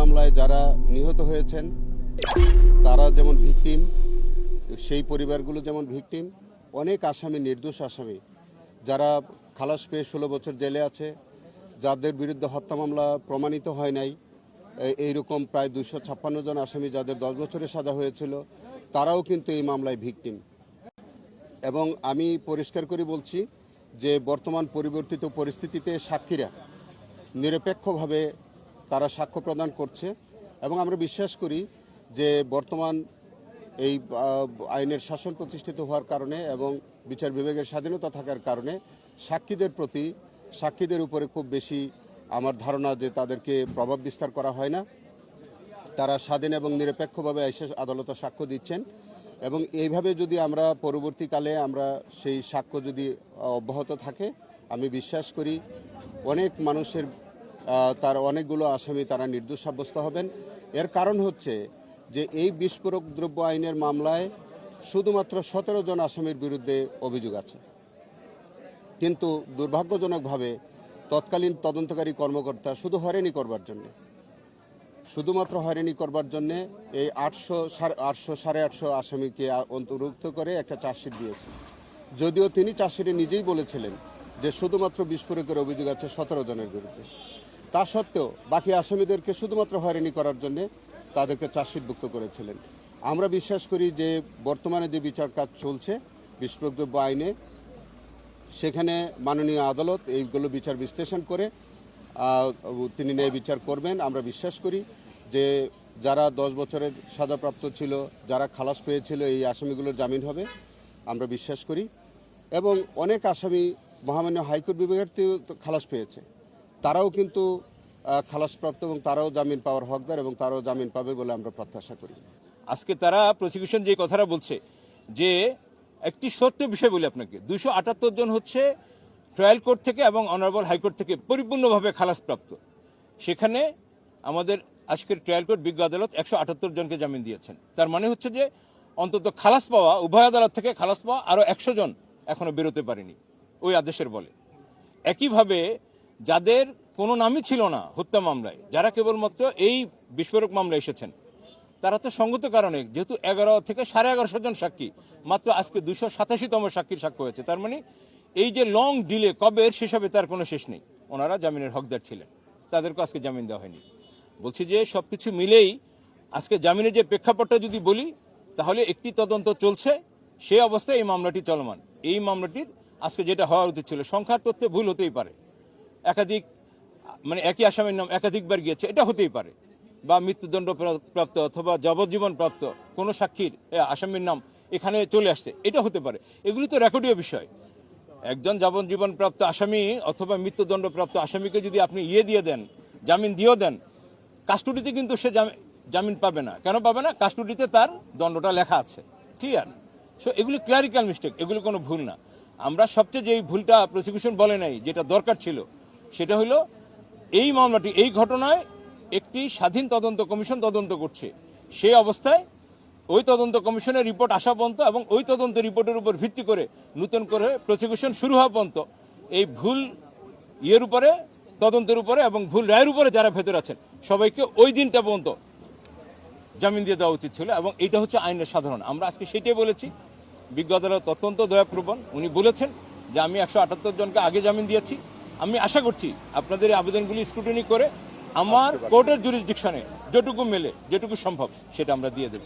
মামলায় যারা নিহত হয়েছেন, তারা যেমন ভিকটিম, সেই পরিবারগুলো যেমন ভিকটিম, অনেক আসামি, নির্দোষ আসামি, যারা খালাস পেয়ে ষোলো বছর জেলে আছে, যাদের বিরুদ্ধে হত্যা মামলা প্রমাণিত হয় নাই এইরকম প্রায় দুশো ছাপ্পান্ন জন আসামি যাদের দশ বছরের সাজা হয়েছিল, তারাও কিন্তু এই মামলায় ভিকটিম। এবং আমি পরিষ্কার করে বলছি যে বর্তমান পরিবর্তিত পরিস্থিতিতে সাক্ষীরা নিরপেক্ষভাবে তারা সাক্ষ্য প্রদান করছে এবং আমরা বিশ্বাস করি যে বর্তমান এই আইনের শাসন প্রতিষ্ঠিত হওয়ার কারণে এবং বিচার বিভাগের স্বাধীনতা থাকার কারণে সাক্ষীদের প্রতি, সাক্ষীদের উপরে খুব বেশি আমার ধারণা যে তাদেরকে প্রভাব বিস্তার করা হয় না। তারা স্বাধীন এবং নিরপেক্ষভাবে এসে আদালতে সাক্ষ্য দিচ্ছেন এবং এইভাবে যদি আমরা পরবর্তীকালে আমরা সেই সাক্ষ্য যদি অব্যাহত থাকে, আমি বিশ্বাস করি অনেক মানুষের তার অনেকগুলো আসামি তারা নির্দোষ সাব্যস্ত হবেন। এর কারণ হচ্ছে যে এই বিস্ফোরক দ্রব্য আইনের মামলায় শুধুমাত্র সতেরো জন আসামির বিরুদ্ধে অভিযোগ আছে। কিন্তু দুর্ভাগ্যজনকভাবে তৎকালীন তদন্তকারী কর্মকর্তা শুধু হয়রানি করবার জন্য, শুধুমাত্র হয়রানি করবার জন্যে এই আটশো সাড়ে আটশো সাড়ে আটশো আসামিকে অন্তর্ভুক্ত করে একটা চার্জশিট দিয়েছে যদিও তিনি চার্জশিটে নিজেই বলেছিলেন যে শুধুমাত্র বিস্ফোরকের অভিযোগ আছে সতেরো জনের বিরুদ্ধে। তা সত্ত্বেও বাকি আসামিদেরকে শুধুমাত্র হয়রানি করার জন্য তাদেরকে চার্জশিটভুক্ত করেছিলেন। আমরা বিশ্বাস করি যে বর্তমানে যে বিচার কাজ চলছে বিস্ফোরক দ্রব্য আইনে, সেখানে মাননীয় আদালত এইগুলো বিচার বিশ্লেষণ করে তিনি ন্যায় বিচার করবেন। আমরা বিশ্বাস করি যে যারা দশ বছরের সাজাপ্রাপ্ত ছিল, যারা খালাস পেয়েছিল এই আসামিগুলোর জামিন হবে, আমরা বিশ্বাস করি। এবং অনেক আসামি মহামান্য হাইকোর্ট বিভাগের খালাস পেয়েছে। তারাও কিন্তু খালাসপ্রাপ্ত এবং তারাও জামিন পাওয়ার হকদার এবং তারাও জামিন পাবে বলে আমরা প্রত্যাশা করি। আজকে তারা প্রসিকিউশন যে কথাটা বলছে, যে একটি সত্য বিষয় বলি আপনাকে। দুশো আটাত্তর জন হচ্ছে ট্রায়াল কোর্ট থেকে এবং অনারেবল হাইকোর্ট থেকে পরিপূর্ণভাবে খালাসপ্রাপ্ত। সেখানে আমাদের আজকের ট্রায়াল কোর্ট বিজ্ঞ আদালত একশো আটাত্তর জনকে জামিন দিয়েছেন। তার মানে হচ্ছে যে অন্তত খালাস পাওয়া, উভয় আদালত থেকে খালাস পাওয়া আরও একশো জন এখনও বেরোতে পারেনি, ওই আদেশের বলে। একইভাবে যাদের কোনো নামই ছিল না হত্যা মামলায়, যারা কেবলমাত্র এই বিস্ফোরক মামলায় এসেছেন, তারা তো সঙ্গত কারণে, যেহেতু এগারো থেকে সাড়ে এগারোশো জন সাক্ষী, মাত্র আজকে দুশো সাতাশিতম সাক্ষীর সাক্ষ্য হয়েছে। তার মানে এই যে লং ডিলে কবে হিসাবে তার কোনো শেষ নেই। ওনারা জামিনের হকদার ছিলেন। তাদেরকে আজকে জামিন দেওয়া হয়নি। বলছি যে সব কিছু মিলেই আজকে জামিনের যে প্রেক্ষাপটটা যদি বলি, তাহলে একটি তদন্ত চলছে সেই অবস্থায় এই মামলাটি চলমান। এই মামলাটির আজকে যেটা হওয়া উচিত ছিল, সংখ্যার তথ্যে ভুল হতেই পারে। একাধিক মানে একই আসামির নাম একাধিকবার গিয়েছে, এটা হতেই পারে। বা মৃত্যুদণ্ড প্রাপ্ত অথবা যাবজ্জীবন প্রাপ্ত কোনো সাক্ষীর আসামির নাম এখানে চলে আসছে, এটা হতে পারে। এগুলি তো রেকর্ডীয় বিষয়। একজন যাবজ্জীবন প্রাপ্ত আসামি অথবা মৃত্যুদণ্ড প্রাপ্ত আসামিকে যদি আপনি ইয়ে দিয়ে দেন, জামিন দিয়েও দেন, কাস্টডিতে কিন্তু সে জামিন পাবে না। কেন পাবে না? কাস্টডিতে তার দণ্ডটা লেখা আছে। ক্লিয়ার? সো, এগুলি ক্লারিক্যাল মিস্টেক, এগুলি কোনো ভুল না। আমরা সবচেয়ে যে ভুলটা প্রসিকিউশন বলে নাই, যেটা দরকার ছিল সেটা হলো এই মামলাটি, এই ঘটনায় একটি স্বাধীন তদন্ত কমিশন তদন্ত করছে। সেই অবস্থায় ওই তদন্ত কমিশনের রিপোর্ট আসা পর্যন্ত এবং ওই তদন্ত রিপোর্টের উপর ভিত্তি করে নতুন করে প্রসিকিউশন শুরু হওয়া পর্যন্ত এই ভুল ইয়ের উপরে, তদন্তের উপরে এবং ভুল রায়ের উপরে যারা ভেতরে আছেন, সবাইকে ওই দিনটা পর্যন্ত জামিন দিয়ে দেওয়া উচিত ছিল এবং এটা হচ্ছে আইনের সাধারণ। আমরা আজকে সেটাই বলেছি। বিজ্ঞ আদালত অত্যন্ত দয়াপ্রবণ। উনি বলেছেন যে আমি একশো আটাত্তর জনকে আগে জামিন দিয়েছি। আমি আশা করছি আপনাদের এই আবেদনগুলি স্ক্রুটিনি করে আমার কোর্টের জুরিসডিকশনে যেটুকু মেলে যেটুকু সম্ভব সেটা আমরা দিয়ে দেব।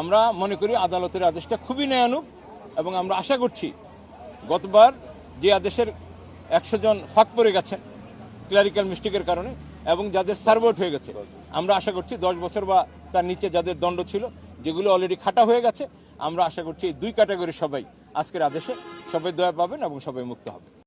আমরা মনে করি আদালতের আদেশটা খুবই ন্যায়ানুক এবং আমরা আশা করছি গতবার যে আদেশের একশো জন ফাঁক পড়ে গেছেন ক্লারিক্যাল মিস্টেকের কারণে এবং যাদের সার্ভআউট হয়ে গেছে আমরা আশা করছি দশ বছর বা তার নিচে যাদের দণ্ড ছিল যেগুলো অলরেডি খাটা হয়ে গেছে আমরা আশা করছি এই দুই ক্যাটাগরি সবাই আজকের আদেশে সবাই দয়া পাবেন এবং সবাই মুক্ত হবে